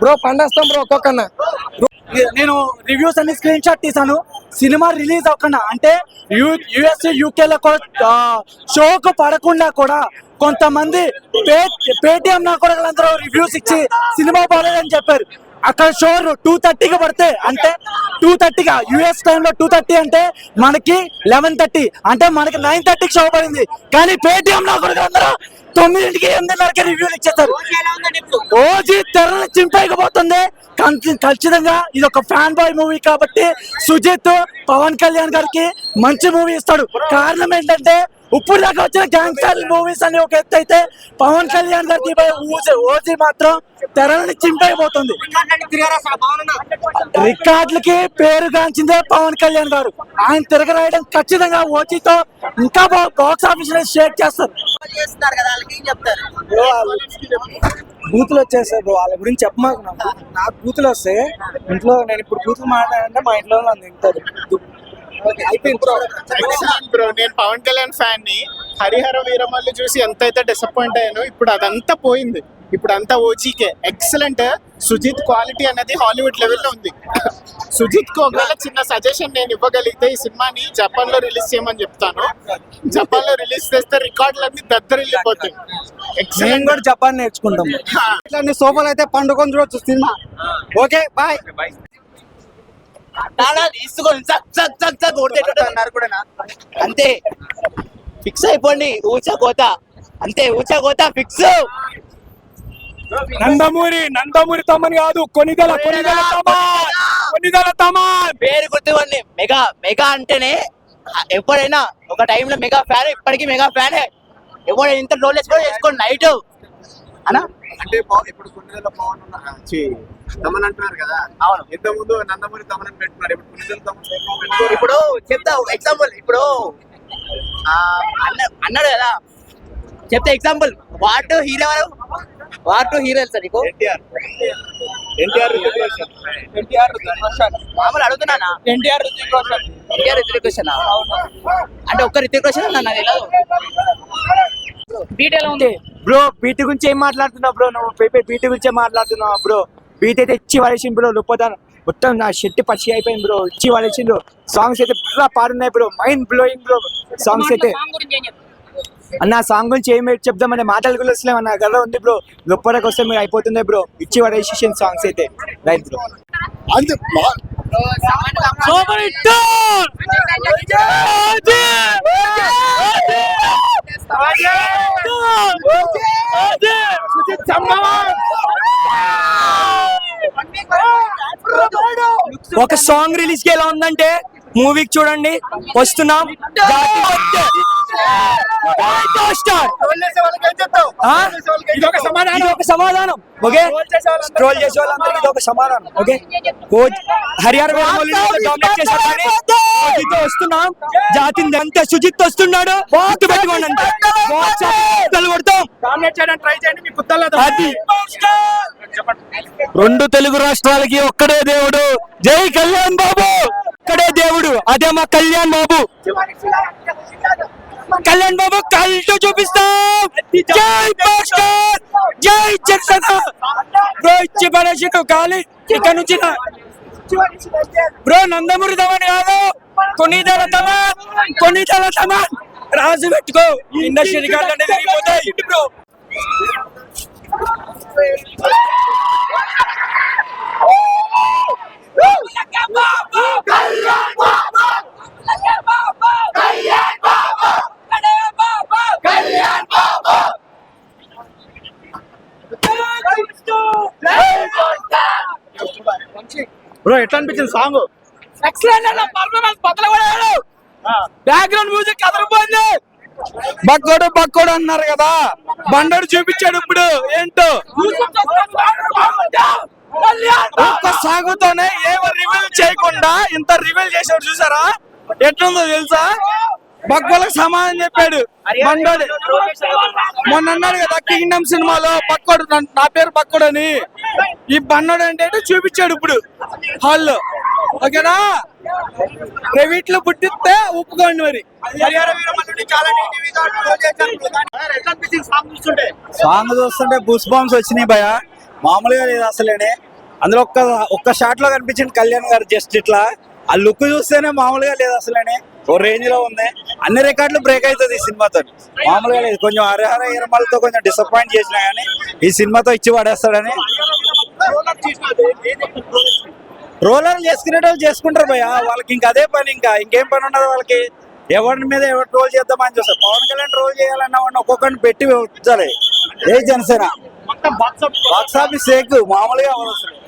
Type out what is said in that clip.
Bro పండేస్తాం bro ఒక్కొక్కన్న నేను reviews అన్ని screen shot తీసాను సినిమా రిలీజ్ అవ్వకుండా అంటే యూ యుఎస్ యూకేలో కూడా షోకు పడకుండా కూడా కొంతమంది పే పేటిఎం నా కూడా అందరూ రివ్యూస్ ఇచ్చి సినిమా బాగాలేదని చెప్పారు. అక్కడ షో టూ థర్టీకి పడితే అంటే టూ థర్టీగా యుఎస్ టైంలో టూ థర్టీ అంటే మనకి లెవెన్ థర్టీ అంటే మనకి నైన్ థర్టీకి షో పడింది. కానీ పేటిఎం కూడా అందరూ తొమ్మిదింటికి ఎనిమిదిన్నరకి రివ్యూలు ఇచ్చేస్తారు ఓజీ తెరను చింపేయకపోతుంది. ఖచ్చితంగా ఇది ఒక ఫ్యాన్ బాయ్ మూవీ కాబట్టి సుజిత్ పవన్ కళ్యాణ్ గారికి మంచి మూవీ ఇస్తాడు. కారణం ఏంటంటే ఇప్పుడు దాకా వచ్చిన గ్యాంగ్స్టర్ మూవీస్ అని ఒక ఎత్తు అయితే పవన్ కళ్యాణ్ గారికి ఓజీ మాత్రం తెరని చింపేయబోతుంది రికార్డులకి పేరు గాంచిందే పవన్ కళ్యాణ్ గారు. ఆయన తిరగరాయడం ఖచ్చితంగా ఓజీతో ఇంకా బాక్స్ ఆఫీస్ షేక్ చేస్తారు. చేస్తున్నారు కదా వాళ్ళకి ఏం చెప్తారు బూతులు వచ్చేస్తాయి బ్రో వాళ్ళ గురించి చెప్పమాకు నాకు. బూతులు వస్తాయి. ఇంట్లో నేను ఇప్పుడు బూతులు మాట్లాడంటే మా ఇంట్లో తింటారు అయిపోయింది బ్రో నేను పవన్ కళ్యాణ్ ఫ్యాన్ని హరిహర వీరమల్లి చూసి ఎంతైతే డిసప్పాయింట్ అయ్యానో ఇప్పుడు అదంతా పోయింది. ఇప్పుడు అంతా ఓజీకే. ఎక్సలెంట్ సుజిత్ క్వాలిటీ అనేది హాలీవుడ్ లెవెల్లో ఉంది. సుజిత్కు ఒకవేళ చిన్న సజెషన్ నేను ఇవ్వగలిగితే ఈ సినిమాని జపాన్లో రిలీజ్ చేయమని చెప్తాను. జపాన్లో రిలీజ్ చేస్తే రికార్డులన్నీ దద్దరిల్లిపోతాయి. మేము ఎక్సలెంట్ కూడా జపాన్ నేర్చుకుంటాం. ఇట్లాంటి సోఫాలు అయితే పండుకొని చూడొచ్చు సినిమా. ఓకే బాయ్ నానా తీసుకొని చక్ చక్ చక్ చక్ కూడా అంతే. ఫిక్స్ అయిపోండి ఊచా కోత. అంతే ఊచా కోత ఫిక్స్. నందమూరి నందమూరి తమ్మని కాదు కొనిదల కొనిదల తమన్ కొనిదల. తమన్ పేరు గుర్తుకోండి మెగా మెగా అంటేనే ఎప్పుడైనా ఒక టైంలో మెగా ఫ్యాన్ ఇప్పటికీ మెగా ఫ్యానే. ఎవరు ఇంత రోల్ వేసుకోవడం చేసుకోండి నైట్. అనా? అంటే ఇప్పుడు కొన్నిదల పవన్ తమన్ అంటున్నారు కదా. అవును. ఇంత ముందు నందమూరి తమన్ అని పెట్టుకున్నారు ఇప్పుడు కొన్నిదల తమన్. ఇప్పుడు చెప్తా ఎగ్జాంపుల్ ఇప్పుడు ఆ, అన్న అన్నాడు కదా. చెప్తా example what hero what hero తెలుసా నీకు? ఎన్టీఆర్. ఎన్టీఆర్ ఎన్టీఆర్ మామూలు అడుగుతున్నానా? ఎన్టీఆర్ ఎన్టీఆర్ రితిక్ రోషన్ అంటే ఒక్క రితిక్ రోషన్ నాకు తెలియదు బ్రో బీట్ గురించి ఏం మాట్లాడుతున్నావు బ్రో నువ్వు పేపే బీట్ గురించే మాట్లాడుతున్నావు బ్రో బీట్ అయితే ఇచ్చి పడేసింది బ్రో లుప్పదాను. మొత్తం నా షెట్టి పచ్చి అయిపోయింది బ్రో ఇచ్చి పడేసిండు. సాంగ్స్ అయితే బుర్రా పాడున్నాయి bro mind blowing bro songs అయితే అన్న సాంగ్ గురించి ఏం చెప్దామనే మాటలు కూడా వస్తలేము అన్న. గర్వ ఉంది బ్రో గొప్పలకు వస్తే మీరు అయిపోతుంది బ్రో ఇచ్చి పడేసి సాంగ్స్ అయితే. రైట్ బ్రో అంతే ఒక సాంగ్ రిలీజ్కి ఎలా ఉందంటే మూవీకి చూడండి. వస్తున్నాం. సమాధానం ఇది ఒక సమాధానం. ఓకే? చేసే వాళ్ళందరికీ ఇది ఒక సమాధానం. ఓకే? డామినేట్ చేశారు వస్తున్నాం. జాతిని అంతే సుజిత్ వస్తున్నాడు గుర్తు పెట్టుకోండి అంతే. కొడతాం ట్రై చేయండి మీ అది. రెండు తెలుగు రాష్ట్రాలకి ఒక్కడే దేవుడు. జై కళ్యాణ్ బాబు. ఒక్కడే దేవుడు. అదే మా కళ్యాణ్ బాబు. కళ్యాణ్ బాబు కళ్ళు చూపిస్తాం. జై మాస్టర్ జై జనసేన. బ్రో ఇచ్చి పడేసిట్టు గాలి. ఇక్కడ నుంచి బ్రో నందమూరి తమన్ కాదు. కొన్నిదల తమన్ కొన్నిదల తమన్ రాజు పెట్టుకో. ఇండస్ట్రీ రికార్డు అనేది విరిగిపోతాయి బ్రో బ్రో ఎట్లా అనిపించింది సాంగ్ బ్యాక్గ్రౌండ్ మ్యూజిక్ అదరిపోయింది బక్కోడు బక్కోడు అన్నారు కదా బండోడు చూపించాడు ఇప్పుడు ఏంటో ఒక్క సాగుతోనే ఏమో రివీల్ చేయకుండా ఇంత రివీల్ చేసాడు చూసారా ఎట్లుందో తెలుసా బక్కోలకు సమాధానం చెప్పాడు బండోడు మొన్న అన్నాడు కదా కింగ్డమ్ సినిమాలో బక్కోడు నా- నా పేరు బక్కోడు అని ఈ బండోడు అంటే చూపించాడు ఇప్పుడు. హాల్లో ఓకేనా? ప్రైవేట్లో పుట్టిస్తే ఒప్పుకోండి మరి. సాంగ్ చూస్తుంటే. సాంగ్ చూస్తుంటే బుస్ బాంబ్స్ వచ్చినాయి భయ మామూలుగా లేదు అసలేనే. అందులో ఒక్క ఒక్క షాట్లో కనిపించింది కళ్యాణ్ గారు జస్ట్ ఇట్లా. ఆ లుక్ చూస్తేనే మామూలుగా లేదు అసలనే. ఓ రేంజ్లో ఉంది. అన్ని రికార్డులు బ్రేక్ అవుతుంది ఈ సినిమాతో మామూలుగా లేదు. కొంచెం హరిహర ఇరమలతో కొంచెం డిసప్పాయింట్ చేసినా కానీ ఈ సినిమాతో ఇచ్చి పడేస్తాడని. రోలర్ చేసుకునే వాళ్ళు చేసుకుంటారు భయ్య. వాళ్ళకి ఇంకా అదే పని ఇంకా ఇంకేం పని ఉండదు వాళ్ళకి. ఎవరి మీద ఎవరు ట్రోల్ చేద్దామని చూస్తారు. పవన్ కళ్యాణ్ ట్రోల్ చేయాలన్న వాడిని ఒక్కొక్కరిని పెట్టి ఉంచాలి ఏ జనసేన? బాక్స్ ఆఫీస్ సేక్ మామూలుగా అసలు